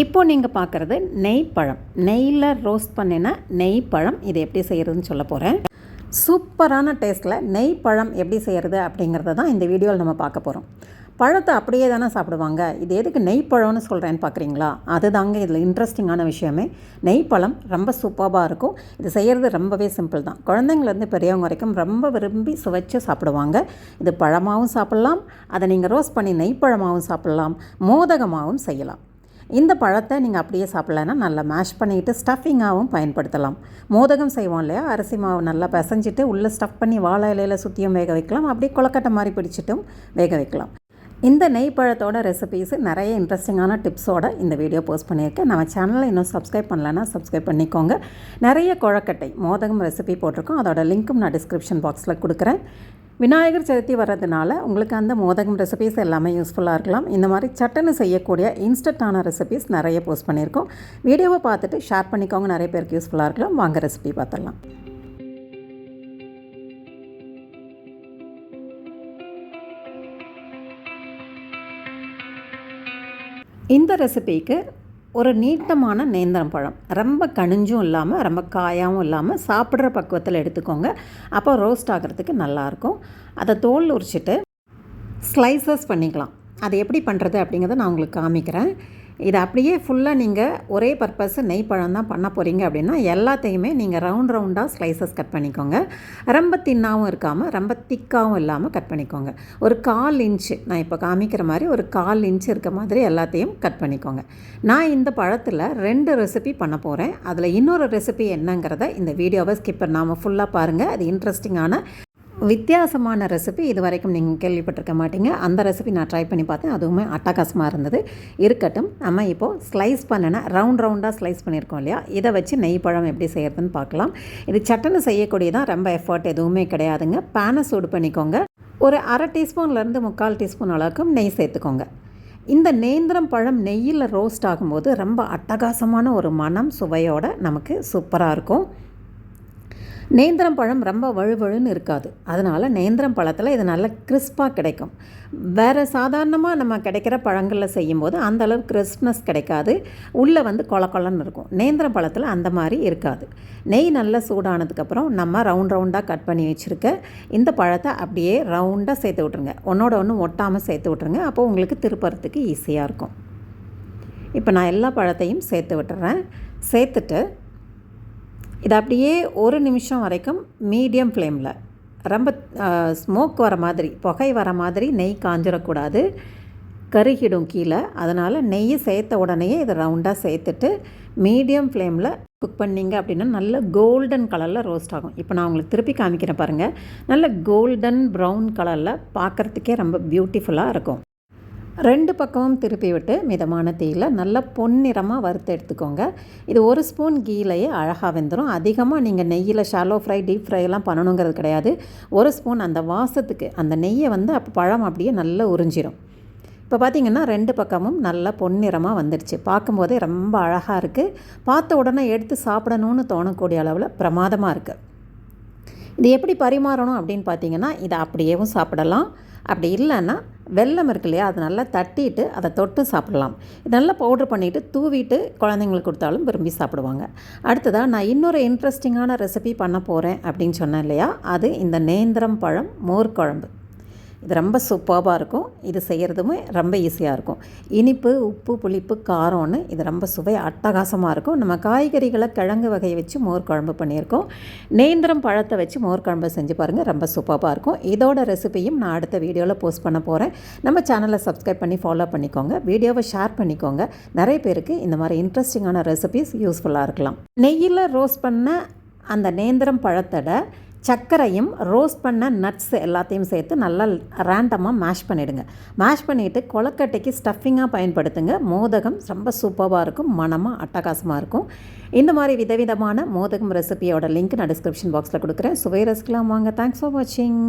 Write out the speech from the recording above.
இப்போ நீங்கள் பார்க்குறது நெய் பழம் நெய்யில் ரோஸ்ட் பண்ணின நெய் பழம் இதை எப்படி செய்கிறதுன்னு சொல்ல போகிறேன் சூப்பரான டேஸ்ட்டில் நெய் பழம் எப்படி செய்கிறது அப்படிங்கிறத தான் இந்த வீடியோவில் நம்ம பார்க்க போகிறோம் பழத்தை அப்படியே தானே சாப்பிடுவாங்க. இது எதுக்கு நெய் பழம்னு சொல்கிறேன்னு பார்க்குறீங்களா அதுதாங்க இதில் இன்ட்ரெஸ்டிங்கான விஷயமே. நெய் பழம் ரொம்ப சூப்பராக இருக்கும். இது செய்கிறது ரொம்பவே சிம்பிள் தான். குழந்தைங்கலேருந்து பெரியவங்க வரைக்கும் ரொம்ப விரும்பி சுவைச்சு சாப்பிடுவாங்க. இது பழமாகவும் சாப்பிட்லாம். அதை நீங்கள் ரோஸ்ட் பண்ணி நெய் பழமாகவும் சாப்பிட்லாம். மோதகமாகவும் செய்யலாம். இந்த பழத்தை நீங்கள் அப்படியே சாப்பிட்லன்னா நல்லா மேஷ் பண்ணிக்கிட்டு ஸ்டஃபிங்காகவும் பயன்படுத்தலாம். மோதகம் செய்வோம் இல்லையா? அரிசி மாவு நல்லா பிசைஞ்சிட்டு உள்ளே ஸ்டஃப் பண்ணி வாழை இலையில் சுற்றியும் வேக வைக்கலாம். அப்படியே கொலக்கட்டை மாதிரி பிடிச்சிட்டும் வேக வைக்கலாம். இந்த நெய் பழத்தோட ரெசிபீஸ் நிறைய இன்ட்ரெஸ்டிங்கான டிப்ஸோட இந்த வீடியோ போஸ்ட் பண்ணியிருக்கேன். நம்ம சேனலை இன்னும் சப்ஸ்கிரைப் பண்ணலன்னா சப்ஸ்கிரைப் பண்ணிக்கோங்க. நிறைய குழக்கட்டை மோதகம் ரெசிபி போட்டிருக்கோம். அதோட லிங்க்கும் நான் டிஸ்கிரிப்ஷன் பாக்ஸில் கொடுக்குறேன். விநாயகர் சதுர்த்தி வர்றதுனால உங்களுக்கு அந்த மோதகம் ரெசிபீஸ் எல்லாமே யூஸ்ஃபுல்லாக இருக்கலாம். இந்த மாதிரி சட்டன்னு செய்யக்கூடிய இன்ஸ்டண்ட்டான ரெசிபீஸ் நிறைய போஸ்ட் பண்ணியிருக்கோம். வீடியோவை பார்த்துட்டு ஷேர் பண்ணிக்கோங்க. நிறைய பேருக்கு யூஸ்ஃபுல்லாக இருக்கலாம். வாங்க ரெசிபி பார்த்துடலாம். இந்த ரெசிபிக்கு ஒரு நீட்டமான நேந்திரம் பழம். ரொம்ப கனிஞ்சும் இல்லாமல் ரொம்ப காயாகவும் இல்லாமல் சாப்பிட்ற பக்குவத்தில் எடுத்துக்கோங்க. அப்போ ரோஸ்ட் ஆகிறதுக்கு நல்லாயிருக்கும். அதை தோல் உரிச்சிட்டு ஸ்லைசஸ் பண்ணிக்கலாம். அது எப்படி பண்ணுறது அப்படிங்கிறத நான் உங்களுக்கு காமிக்கிறேன். இதை அப்படியே ஃபுல்லாக நீங்கள் ஒரே பர்பஸ் நெய் பழம் தான் பண்ண போகிறீங்க அப்படின்னா எல்லாத்தையுமே நீங்கள் ரவுண்ட் ரவுண்டாக ஸ்லைசஸ் கட் பண்ணிக்கோங்க. ரொம்ப தின்னாகவும் இருக்காமல் ரொம்ப திக்காகவும் இல்லாமல் கட் பண்ணிக்கோங்க. ஒரு கால் இன்ச்சு நான் இப்போ காமிக்கிற மாதிரி ஒரு கால் இன்ச்சு இருக்க மாதிரி எல்லாத்தையும் கட் பண்ணிக்கோங்க. நான் இந்த பழத்தில் ரெண்டு ரெசிபி பண்ண போகிறேன் அதில் இன்னொரு ரெசிபி என்னங்கிறத இந்த வீடியோவை ஸ்கிப் பண்ணாமல் ஃபுல்லாக பாருங்கள் அது இன்ட்ரெஸ்டிங்கான வித்தியாசமான ரெசிபி இது வரைக்கும் நீங்கள் கேள்விப்பட்டிருக்க மாட்டீங்க. அந்த ரெசிபி நான் ட்ரை பண்ணி பார்த்தேன். அதுவுமே அட்டகாசமாக இருந்தது. இருக்கட்டும். நம்ம இப்போது ஸ்லைஸ் பண்ணின ரவுண்ட் ரவுண்டாக ஸ்லைஸ் பண்ணியிருக்கோம் இல்லையா? இதை வச்சு நெய் பழம் எப்படி செய்கிறதுன்னு பார்க்கலாம். இது சட்டனை செய்யக்கூடியதான் ரொம்ப எஃபர்ட் எதுவுமே கிடையாதுங்க. பேனை சூடு பண்ணிக்கோங்க. ஒரு அரை டீஸ்பூன்லேருந்து முக்கால் டீஸ்பூன் அளவுக்கு நெய் சேர்த்துக்கோங்க. இந்த நேந்திரம் பழம் நெய்யில் ரோஸ்ட் ஆகும்போது ரொம்ப அட்டகாசமான ஒரு மனம் சுவையோட நமக்கு சூப்பராக இருக்கும். நேந்திரம் பழம் ரொம்ப வழுவழுன்னு இருக்காது. அதனால் நேந்திரம் பழத்தில் இது நல்ல கிறிஸ்பாக கிடைக்கும். வேறு சாதாரணமாக நம்ம கிடைக்கிற பழங்களில் செய்யும்போது அந்தளவு கிறிஸ்ப்னஸ் கிடைக்காது. உள்ளே வந்து கொல கொலன்னு இருக்கும். நேந்திரம் பழத்தில் அந்த மாதிரி இருக்காது. நெய் நல்லா சூடானதுக்கப்புறம் நம்ம ரவுண்ட் ரவுண்டாக கட் பண்ணி வச்சுருக்க இந்த பழத்தை அப்படியே ரவுண்டாக சேர்த்து விட்ருங்க ஒன்றோட ஒன்று ஒட்டாமல் சேர்த்து விட்ருங்க அப்போது உங்களுக்கு திருப்புறத்துக்கு ஈஸியாக இருக்கும். இப்போ நான் எல்லா பழத்தையும் சேர்த்து விட்டுறேன். சேர்த்துட்டு இது அப்படியே ஒரு நிமிஷம் வரைக்கும் மீடியம் ஃப்ளேமில். ரொம்ப ஸ்மோக் வர மாதிரி புகை வர மாதிரி நெய் காஞ்சிடக்கூடாது கருகிடும் கீழே. அதனால் நெய் சேர்த்த உடனேயே இதை ரவுண்டாக சேர்த்துட்டு மீடியம் ஃப்ளேமில் குக் பண்ணிங்க அப்படின்னா நல்ல கோல்டன் கலரில் ரோஸ்ட் ஆகும். இப்போ நான் உங்களுக்கு திருப்பி காமிக்கிறேன் பாருங்கள் நல்ல கோல்டன் ப்ரௌன் கலரில் பார்க்குறதுக்கே ரொம்ப பியூட்டிஃபுல்லாக இருக்கும். ரெண்டு பக்கமும் திருப்பி விட்டு மிதமான தீயில் நல்லா பொன்னிறமாக வறுத்து எடுத்துக்கோங்க. இது ஒரு ஸ்பூன் கீலையே அழகாக வெந்துடும் அதிகமாக நீங்கள் நெய்யில் ஷாலோ ஃப்ரை டீப் ஃப்ரைலாம் பண்ணணுங்கிறது கிடையாது. ஒரு ஸ்பூன் அந்த வாசத்துக்கு அந்த நெய்யை வந்து அப்போ பழம் அப்படியே நல்லா உறிஞ்சிடும் இப்போ பார்த்திங்கன்னா ரெண்டு பக்கமும் நல்லா பொன்னிறமாக வந்துடுச்சு. பார்க்கும்போதே ரொம்ப அழகாக இருக்குது பார்த்த உடனே எடுத்து சாப்பிடணும்னு தோணக்கூடிய அளவில் பிரமாதமாக இருக்குது இது எப்படி பரிமாறணும் அப்படின்னு பார்த்தீங்கன்னா இதை அப்படியேவும் சாப்பிடலாம். அப்படி இல்லைன்னா வெல்லம் இருக்கு இல்லையா அதை நல்லா தட்டிட்டு அதை தொட்டு சாப்பிடலாம். இது நல்லா பவுட்ரு பண்ணிவிட்டு தூவிட்டு குழந்தைங்களுக்கு கொடுத்தாலும் விரும்பி சாப்பிடுவாங்க. அடுத்ததாக நான் இன்னொரு இன்ட்ரெஸ்டிங்கான ரெசிபி பண்ண போகிறேன் அப்படின்னு சொன்னேன் இல்லையா அது இந்த நேந்திரம் பழம் மோர் குழம்பு. இது ரொம்ப சூப்பராக இருக்கும். இது செய்கிறதுமே ரொம்ப ஈஸியாக இருக்கும். இனிப்பு உப்பு புளிப்பு காரம்னு இது ரொம்ப சுவை அட்டகாசமாக இருக்கும். நம்ம காய்கறிகளை கிழங்கு வகையை வச்சு மோர் குழம்பு பண்ணியிருக்கோம். நேந்திரம் பழத்தை வச்சு மோர் குழம்பு செஞ்சு பாருங்கள் ரொம்ப சூப்பராக இருக்கும். இதோட ரெசிபியும் நான் அடுத்த வீடியோவில் போஸ்ட் பண்ண போகிறேன் நம்ம சேனலை சப்ஸ்கிரைப் பண்ணி ஃபாலோ பண்ணிக்கோங்க. வீடியோவை ஷேர் பண்ணிக்கோங்க. நிறைய பேருக்கு இந்த மாதிரி இன்ட்ரெஸ்டிங்கான ரெசிபிஸ் யூஸ்ஃபுல்லாக இருக்கலாம். நெய்யில் ரோஸ்ட் பண்ண அந்த நேந்திரம் பழத்தடை சர்க்கரையும் ரோஸ்ட் பண்ண நட்ஸ் எல்லாத்தையும் சேர்த்து நல்லா ரேண்டமாக மேஷ் பண்ணிவிடுங்க மேஷ் பண்ணிவிட்டு கொலக்கட்டைக்கு ஸ்டஃபிங்காக பயன்படுத்துங்க. மோதகம் ரொம்ப சூப்பராக இருக்கும். மனமாக அட்டகாசமாக இருக்கும். இந்த மாதிரி விதவிதமான மோதகம் ரெசிபியோட லிங்க் நான் டிஸ்கிரிப்ஷன் பாக்ஸில் கொடுக்குறேன். சுவை ரசிக்கலாம் வாங்க. தேங்க்ஸ் ஃபார் வாட்சிங்